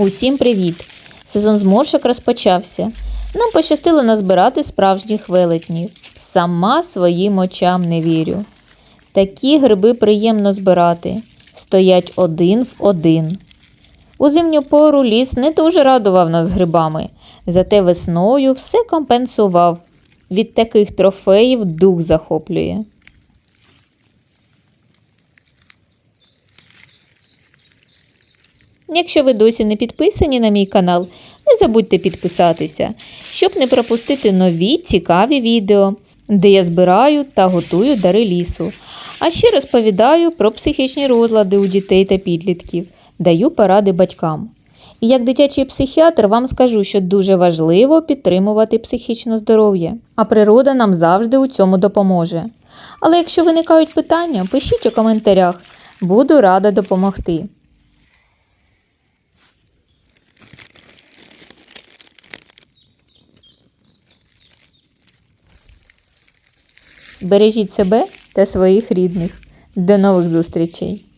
Усім привіт! Сезон зморшок розпочався. Нам пощастило назбирати справжніх велетнів. Сама своїм очам не вірю. Такі гриби приємно збирати. Стоять один в один. У зимню пору ліс не дуже радував нас грибами, зате весною все компенсував. Від таких трофеїв дух захоплює. Якщо ви досі не підписані на мій канал, не забудьте підписатися, щоб не пропустити нові цікаві відео, де я збираю та готую дари лісу. А ще розповідаю про психічні розлади у дітей та підлітків, даю поради батькам. І як дитячий психіатр вам скажу, що дуже важливо підтримувати психічне здоров'я, а природа нам завжди у цьому допоможе. Але якщо виникають питання, пишіть у коментарях, буду рада допомогти. Бережіть себе та своїх рідних. До нових зустрічей!